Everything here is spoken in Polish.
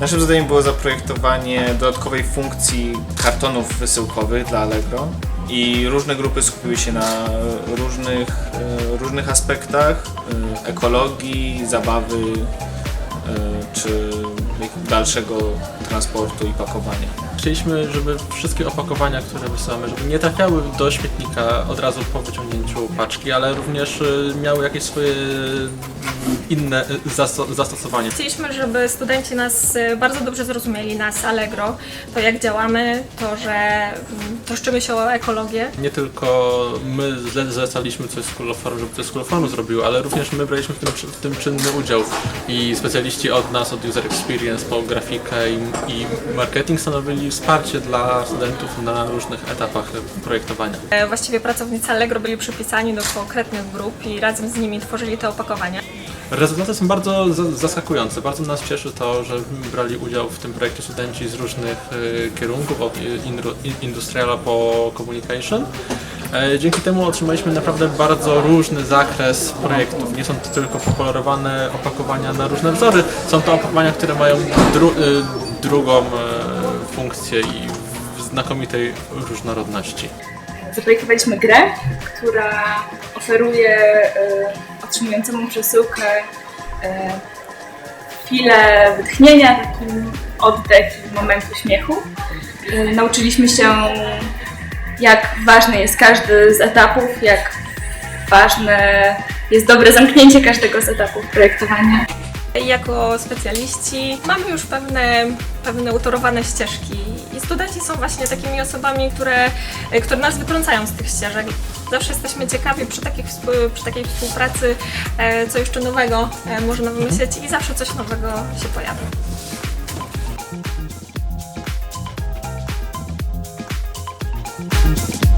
Naszym zadaniem było zaprojektowanie dodatkowej funkcji kartonów wysyłkowych dla Allegro i różne grupy skupiły się na różnych, e, różnych aspektach e, ekologii, zabawy e, czy dalszego transportu i pakowania. Chcieliśmy, żeby wszystkie opakowania, które wysyłamy, żeby nie trafiały do śmietnika od razu po wyciągnięciu paczki, ale również y, miały jakieś swoje inne y, zasto- zastosowanie. Chcieliśmy, żeby studenci nas bardzo dobrze zrozumieli, nas Allegro, to jak działamy, to, że mm, troszczymy się o ekologię. Nie tylko my zle- zlecaliśmy coś of Farm, żeby coś School of Farmu zrobiło, ale również my braliśmy w tym, w tym czynny udział i specjaliści od nas, od User Experience po grafikę i, i marketing stanowili wsparcie dla studentów na różnych etapach projektowania. E, Właściwie pracownicy Allegro byli przypisani do konkretnych grup i razem z nimi tworzyli te opakowania. Rezultaty są bardzo za- zaskakujące. Bardzo nas cieszy to, że brali udział w tym projekcie studenci z różnych y, kierunków, od industriala po communication. E, Dzięki temu otrzymaliśmy naprawdę bardzo różny zakres projektów. Nie są to tylko pokolorowane opakowania na różne wzory, są to opakowania, które mają drugą e, funkcję i w znakomitej różnorodności. Zaprojektowaliśmy grę, która oferuje e, otrzymującemu przesyłkę e, chwilę wytchnienia, taki oddech i moment uśmiechu. Nauczyliśmy się, jak ważny jest każdy z etapów, jak ważne jest dobre zamknięcie każdego z etapów projektowania. Jako specjaliści mamy już pewne, pewne utorowane ścieżki i studenci są właśnie takimi osobami, które, które nas wytrącają z tych ścieżek. Zawsze jesteśmy ciekawi przy, takich, przy takiej współpracy, e, co jeszcze nowego e, można wymyśleć i zawsze coś nowego się pojawia.